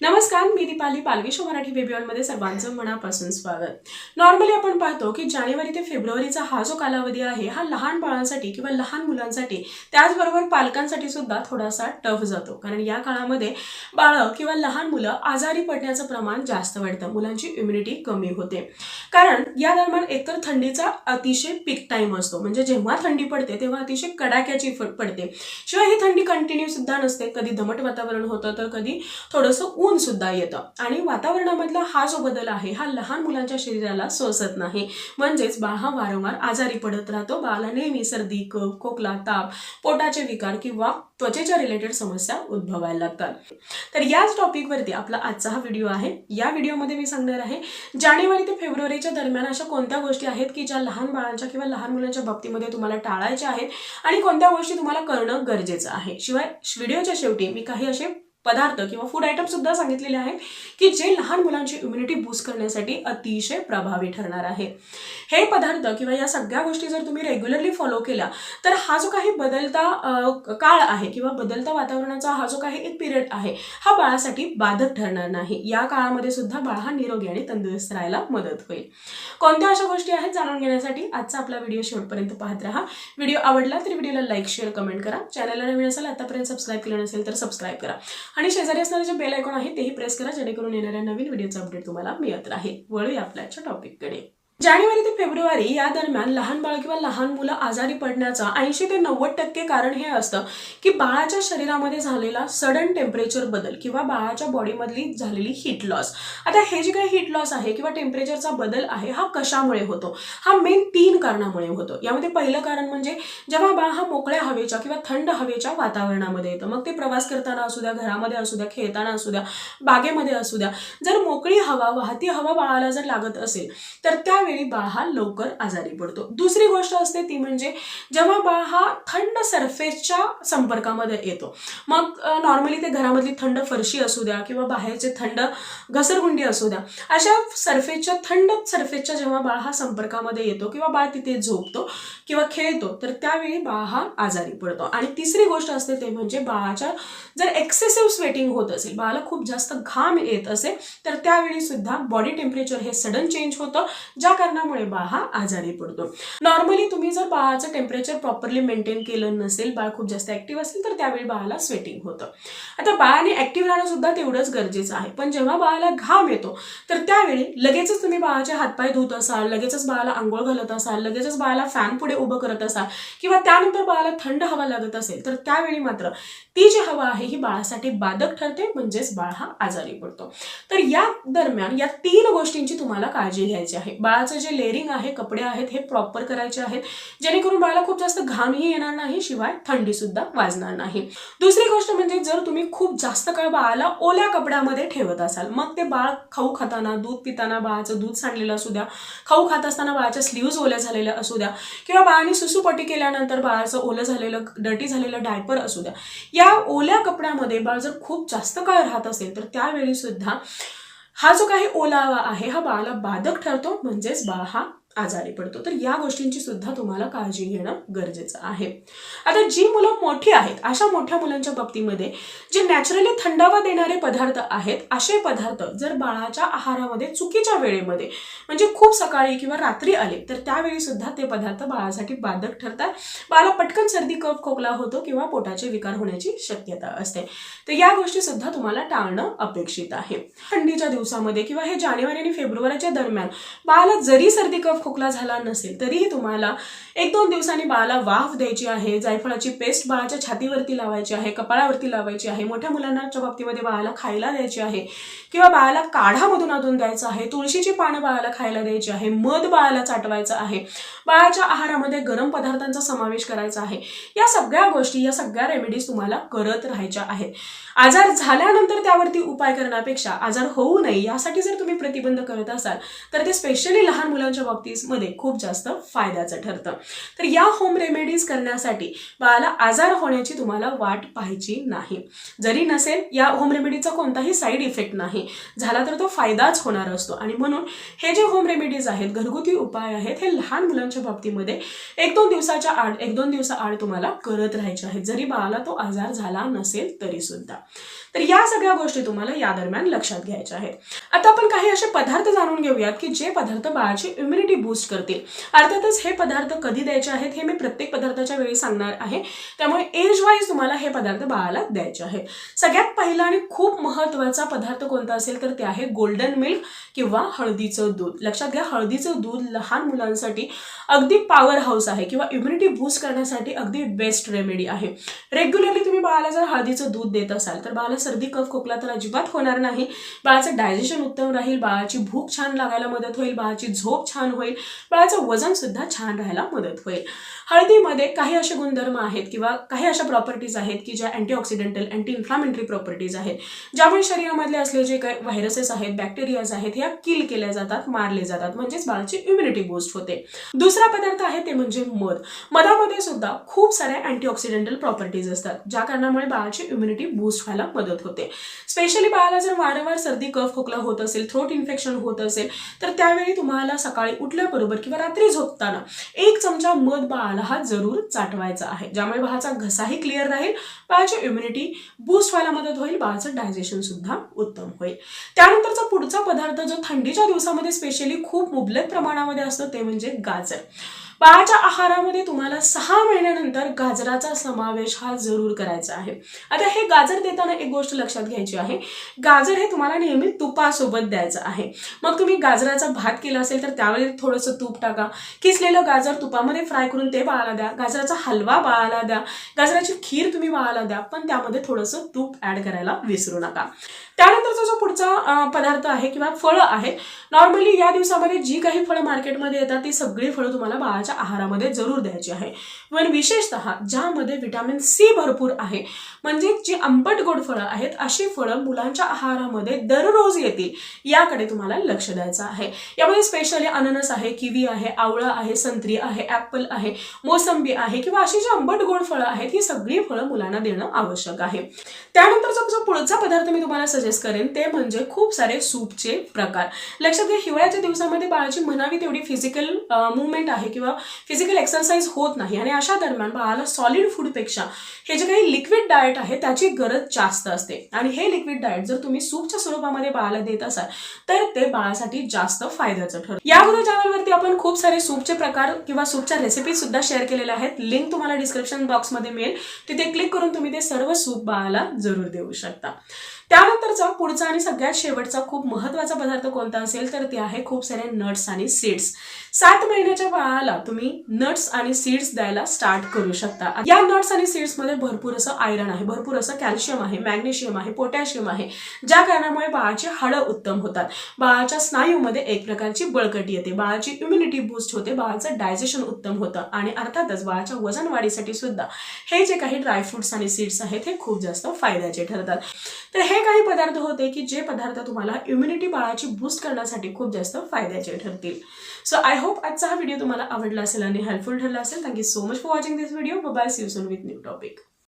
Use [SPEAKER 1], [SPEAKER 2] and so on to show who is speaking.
[SPEAKER 1] नमस्कार मी दीपाली पालवेश मराठी बेबी मध्ये सर्वांचं मनापासून स्वागत. नॉर्मली आपण पाहतो की जानेवारी ते फेब्रुवारीचा हा जो कालावधी आहे हा लहान बाळांसाठी किंवा लहान मुलांसाठी त्याचबरोबर पालकांसाठी सुद्धा थोडासा टफ जातो. कारण या काळामध्ये बाळं किंवा लहान मुलं आजारी पडण्याचं प्रमाण जास्त वाढतं. मुलांची इम्युनिटी कमी होते. कारण या दरम्यान एकतर थंडीचा अतिशय पीक टाइम असतो. म्हणजे जेव्हा थंडी पडते तेव्हा अतिशय कडाक्याची पडते. शिवाय ही थंडी कंटिन्यू सुद्धा नसते. कधी दमट वातावरण होतं तर कधी थोडंसं ऊन सुद्धा येतं. आणि वातावरणामधला हा जो बदल आहे हा लहान मुलांच्या शरीराला सोसत नाही. म्हणजेच बाळ हा वारंवार आजारी पडत राहतो. बाळाला नेहमी सर्दी कफ खोकला ताप पोटाचे विकार किंवा त्वचेच्या रिलेटेड समस्या उद्भवायला लागतात. तर याच टॉपिकवरती आपला आजचा हा व्हिडिओ आहे. या व्हिडिओमध्ये मी सांगणार आहे जानेवारी ते फेब्रुवारीच्या दरम्यान अशा कोणत्या गोष्टी आहेत की ज्या लहान बाळांच्या किंवा लहान मुलांच्या बाबतीमध्ये तुम्हाला टाळायच्या आहेत आणि कोणत्या गोष्टी तुम्हाला करणं गरजेचं आहे. शिवाय व्हिडिओच्या शेवटी मी काही असे पदार्थ किंवा फूड आयटम सुद्धा सांगितलेले आहेत की जे लहान मुलांची इम्युनिटी बूस्ट करण्यासाठी अतिशय प्रभावी ठरणार आहे. हे पदार्थ किंवा या सगळ्या गोष्टी जर तुम्ही रेग्युलरली फॉलो केल्या तर हा जो काही बदलता काळ आहे किंवा बदलता वातावरणाचा हा जो काही एक पिरियड आहे हा बाळासाठी बाधक ठरणार नाही. या काळामध्ये सुद्धा बाळ हा निरोगी आणि तंदुरुस्त राहायला मदत होईल. कोणत्या अशा गोष्टी आहेत जाणून घेण्यासाठी आजचा आपला व्हिडिओ शेवटपर्यंत पाहत राहा. व्हिडिओ आवडला तर व्हिडिओला लाईक शेअर कमेंट करा. चॅनलला नवीन असेल आतापर्यंत सबस्क्राईब केलं नसेल तर सबस्क्राईब करा. आणि शेजारी असणारे जे बेल आयकॉन आहे तेही प्रेस करा जेणेकरून येणाऱ्या नवीन व्हिडिओचा अपडेट तुम्हाला मिळत राहील. वळूया आपल्याच्या टॉपिककडे जानेवारी ते फेब्रुवारी या दरम्यान लहान बाळ किंवा लहान मुलं आजारी पडण्याचं ऐंशी ते नव्वद टक्के कारण हे असतं की बाळाच्या शरीरामध्ये झालेला सडन टेम्परेचर बदल किंवा बाळाच्या बॉडीमधली झालेली हीट लॉस आता हे जे काही हीट लॉस आहे किंवा टेम्परेचरचा बदल आहे हा कशामुळे होतो? हा मेन तीन कारणामुळे होतो. यामध्ये पहिलं कारण म्हणजे जेव्हा बाळ हा मोकळ्या हवेच्या किंवा थंड हवेच्या वातावरणामध्ये येतं मग ते प्रवास करताना असू द्या घरामध्ये असू द्या खेळताना असू द्या बागेमध्ये असू द्या जर मोकळी हवा वाहती हवा बाळाला जर लागत असेल तर त्या त्यावेळी बाळ हा लवकर आजारी पडतो. दुसरी गोष्ट असते ती म्हणजे जेव्हा बाळ हा थंड सरफेसच्या संपर्कामध्ये येतो. मग नॉर्मली ते घरामधली थंड फरशी असू द्या किंवा बाहेरचे थंड घसरगुंडी असू द्या अशा सरफेसच्या थंड सरफेसच्या जेव्हा बाळ हा संपर्कामध्ये येतो किंवा बाळ तिथे झोपतो किंवा खेळतो तर त्यावेळी बाळ हा आजारी पडतो. आणि तिसरी गोष्ट असते ते म्हणजे बाळाच्या जर एक्सेसिव्ह स्वेटिंग होत असेल बाळाला खूप जास्त घाम येत असेल तर त्यावेळी सुद्धा बॉडी टेम्परेचर हे सडन चेंज होतं ज्या कारणामुळे बाळ हा आजारी पडतो. नॉर्मली तुम्ही जर बाळाचं टेम्परेचर प्रॉपरली मेंटेन केलं नसेल बाळ खूप जास्त ऍक्टिव्ह असेल तर त्यावेळी बाळाला स्वेटिंग होतं. आता बाळाने ऍक्टिव्ह राहणं सुद्धा तेवढंच गरजेचं आहे. पण जेव्हा बाळाला घाम येतो तर त्यावेळी लगेचच तुम्ही बाळाचे हातपाय धुत असाल लगेचच बाळाला आंघोळ घालत असाल लगेचच बाळाला फॅन पुढे उभं करत असाल किंवा त्यानंतर बाळाला थंड हवा लागत असेल तर त्यावेळी मात्र ती जी हवा आहे ही बाळासाठी बाधक ठरते म्हणजेच बाळ हा आजारी पडतो. तर या दरम्यान या तीन गोष्टींची तुम्हाला काळजी घ्यायची आहे. बाळाचं जे लेअरिंग आहे कपडे आहेत हे प्रॉपर करायचे आहेत. जेणेकरून बाळाला खूप जास्त घामही येणार नाही शिवाय थंडी सुद्धा वाजणार नाही. दुसरी गोष्ट म्हणजे जर तुम्ही खूप जास्त काळ बाळाला ओल्या कपड्यामध्ये ठेवत असाल मग ते बाळ खाऊ खाताना दूध पिताना बाळाचं दूध सांडलेलं असू द्या खाऊ खात असताना बाळाच्या स्लीव्ज ओल्या झालेल्या असू द्या किंवा बाळाने सुसूपट्टी केल्यानंतर बाळाचं ओलं झालेलं डटी झालेलं डायपर असू द्या या ओल्या कपड्यामध्ये बाळ जर खूप जास्त काळ राहत असेल तर त्यावेळी सुद्धा हा जो काही ओलावा आहे हा बाळाला बाधक ठरतो म्हणजेच बाळ हा आजारी पडतो. तर या गोष्टींची सुद्धा तुम्हाला काळजी घेणं गरजेचं आहे. आता जी मुलं मोठी आहेत अशा मोठ्या मुलांच्या बाबतीमध्ये जे नॅचरली थंडावा देणारे पदार्थ आहेत असे पदार्थ जर बाळाच्या आहारामध्ये चुकीच्या वेळेमध्ये म्हणजे खूप सकाळी किंवा रात्री आले तर त्यावेळी सुद्धा ते पदार्थ बाळासाठी बाधक ठरतात. बाळाला पटकन सर्दी कफ खोकला होतो किंवा पोटाचे विकार होण्याची शक्यता असते. तर या गोष्टी सुद्धा तुम्हाला टाळणं अपेक्षित आहे. थंडीच्या दिवसामध्ये किंवा हे जानेवारी आणि फेब्रुवारीच्या दरम्यान बाळाला जरी सर्दी कफ खोकला झाला नसेल तरीही तुम्हाला एक दोन दिवसांनी बाळाला वाफ द्यायची आहे जायफळाची पेस्ट बाळाच्या छातीवरती लावायची आहे कपाळावरती लावायची आहे मोठ्या मुलांच्या बाबतीमध्ये बाळाला खायला द्यायची आहे किंवा बाळाला काढामधून अधून द्यायचं आहे तुळशीची पानं बाळाला खायला द्यायची आहे मध बाळाला चाटवायचं आहे बाळाच्या आहारामध्ये गरम पदार्थांचा समावेश करायचा आहे या सगळ्या गोष्टी या सगळ्या रेमेडीज तुम्हाला करत राहायच्या आहेत. आजार झाल्यानंतर त्यावरती उपाय करण्यापेक्षा आजार होऊ नये यासाठी जर तुम्ही प्रतिबंध करत असाल तर ते स्पेशली लहान मुलांच्या बाबतीत मध्ये खूप जास्त फायद्याचं ठरतं. तर या होम रेमेडीज करण्यासाठी बाळाला आजार होण्याची तुम्हाला वाट पाहायची नाही. जरी नसेल या होम रेमेडीचा कोणताही साईड इफेक्ट नाही. झाला तर तो फायदाच होणार असतो. आणि म्हणून हे जे होम रेमेडीज आहेत घरगुती उपाय आहेत हे लहान मुलांच्या बाबतीमध्ये एक दोन दिवसाच्या आड एक दोन दिवसा आड तुम्हाला करत राहायचे आहेत. जरी बाळाला तो आजार झाला नसेल तरी सुद्धा तर या सगळ्या गोष्टी तुम्हाला या दरम्यान लक्षात घ्यायच्या आहेत. आता आपण काही असे पदार्थ जाणून घेऊयात की जे पदार्थ बाळाची इम्युनिटी बूस्ट करतील. अर्थातच हे पदार्थ कधी द्यायचे आहेत हे मी प्रत्येक पदार्थाच्या वेळी सांगणार आहे. त्यामुळे एज वाईज तुम्हाला हे पदार्थ बाळाला द्यायचे आहेत. सगळ्यात पहिला आणि खूप महत्त्वाचा पदार्थ कोणता असेल तर ते आहे गोल्डन मिल्क किंवा हळदीचं दूध. लक्षात घ्या हळदीचं दूध लहान मुलांसाठी अगदी पॉवर हाऊस आहे किंवा इम्युनिटी बूस्ट करण्यासाठी अगदी बेस्ट रेमेडी आहे. रेग्युलरली तुम्ही बाळाला जर हळदीचं दूध देत असाल तर बाळाला सर्दी कफ खोकला तर अजिबात होणार नाही. बाळाचं डायजेशन उत्तम राहील बाळाची भूक छान लागायला मदत होईल बाळाची झोप छान होईल बाळाचं वजन सुद्धा छान राहायला मदत होईल. हळदीमध्ये काही असे गुणधर्म आहेत किंवा काही अशा प्रॉपर्टीज आहेत की ज्या अँटीऑक्सिडेंटल अँटी इन्फ्लामेंटरी प्रॉपर्टीज आहेत. ज्यामुळे शरीरामधले असले जे काही व्हायरसेस आहेत बॅक्टेरियाज आहेत ह्या किल केल्या जातात मारले जातात. म्हणजेच बाळाची इम्युनिटी बूस्ट होते. दुसरा पदार्थ आहे ते म्हणजे मध. मधामध्ये सुद्धा खूप साऱ्या अँटीऑक्सिडेंटल प्रॉपर्टीज असतात ज्या कारणामुळे बाळाची इम्युनिटी बूस्ट व्हायला मदत होते. स्पेशली बाळाला जर वारंवार सर्दी कफ खोकला होत असेल थ्रोट इन्फेक्शन होत असेल तर त्यावेळी तुम्हाला सकाळी उठल्याबरोबर किंवा रात्री झोपताना एक चमचा मध बाळाला हा जरूर चाटवायचा आहे. ज्यामुळे बाळाचा घसाही क्लिअर राहील बाळाची इम्युनिटी बूस्ट व्हायला मदत होईल बाळाचं डायजेशन सुद्धा उत्तम होईल. त्यानंतरचा पुढचा पदार्थ जो थंडीच्या दिवसामध्ये स्पेशली खूप मुबलक प्रमाणामध्ये असतो ते म्हणजे गाजर. बाळाच्या आहारामध्ये तुम्हाला सहा महिन्यानंतर गाजराचा समावेश हा जरूर करायचा आहे. आता हे गाजर देताना एक गोष्ट लक्षात घ्यायची आहे. गाजर हे तुम्हाला नेहमी तुपासोबत द्यायचं आहे. मग तुम्ही गाजराचा भात केला असेल तर त्यावेळी थोडंसं तूप टाका. किसलेलं गाजर तुपामध्ये फ्राय करून ते बाळाला द्या. गाजराचा हलवा बाळाला द्या. गाजराची खीर तुम्ही बाळाला द्या. पण त्यामध्ये थोडंसं तूप ऍड करायला विसरू नका. त्यानंतरचा जो पुढचा पदार्थ आहे किंवा फळं आहे नॉर्मली या दिवसामध्ये जी काही फळं मार्केटमध्ये येतात ती सगळी फळं तुम्हाला बाळाच्या आहारामध्ये जरूर द्यायची आहे. पण विशेषतः ज्यामध्ये व्हिटॅमिन सी भरपूर आहे म्हणजे जी आंबट गोड फळं आहेत अशी फळं मुलांच्या आहारामध्ये दररोज येतील याकडे तुम्हाला लक्ष द्यायचं आहे. यामध्ये स्पेशली अननस आहे किवी आहे आवळा आहे संत्री आहे ॲपल आहे मोसंबी आहे किंवा अशी जी आंबट गोड फळं आहेत ही सगळी फळं मुलांना देणं आवश्यक आहे. त्यानंतरचा जो पुढचा पदार्थ मी तुम्हाला सजेस्ट करेन ते म्हणजे खूप सारे सूपचे प्रकार. लक्षात घ्या हिवाळ्याच्या दिवसामध्ये बाळाची म्हणावी तेवढी फिजिकल मुवमेंट आहे किंवा फिजिकल एक्सरसाइज होत नाही. आणि अशा दरम्यान बाळाला सॉलिड फूडपेक्षा हे जे काही लिक्विड डाएट आहे त्याची गरज जास्त असते. आणि हे लिक्विड डाएट जर तुम्ही सूपच्या स्वरूपामध्ये बाळाला देत असाल तर ते बाळासाठी जास्त फायद्याचं ठरतं. यामध्ये चॅनलवरती आपण खूप सारे सूपचे प्रकार किंवा सूपच्या रेसिपी सुद्धा शेअर केलेल्या आहेत. लिंक तुम्हाला डिस्क्रिप्शन बॉक्समध्ये मिळेल. तिथे क्लिक करून तुम्ही ते सर्व सूप बाळाला जरूर देऊ शकता. त्यानंतरचा पुढचा आणि सगळ्यात शेवटचा खूप महत्त्वाचा पदार्थ कोणता असेल तर ते आहे खूप सारे नट्स आणि सीड्स सात महिन्याच्या बाळाला तुम्ही नट्स आणि सीड्स द्यायला स्टार्ट करू शकता. या नट्स आणि सीड्समध्ये भरपूर असं आयरन आहे भरपूर असं कॅल्शियम आहे मॅग्नेशियम आहे पोटॅशियम आहे ज्या कारणामुळे बाळाची हाडं उत्तम होतात. बाळाच्या स्नायूमध्ये एक प्रकारची बळकटी येते बाळाची इम्युनिटी बूस्ट होते बाळाचं डायजेशन उत्तम होतं आणि अर्थातच बाळाच्या वजन वाढीसाठी सुद्धा हे जे काही ड्रायफ्रुट्स आणि सीड्स आहेत हे खूप जास्त फायद्याचे ठरतात. तर हे काही पदार्थ होते की जे पदार्थ तुम्हाला इम्युनिटी बाळाची बूस्ट करण्यासाठी खूप जास्त फायद्याचे ठरतील. सो आय होप आजचा हा व्हिडिओ तुम्हाला आवडला असेल आणि हेल्पफुल ठरला असेल. Thank you so much for watching this video bye see soon with new topic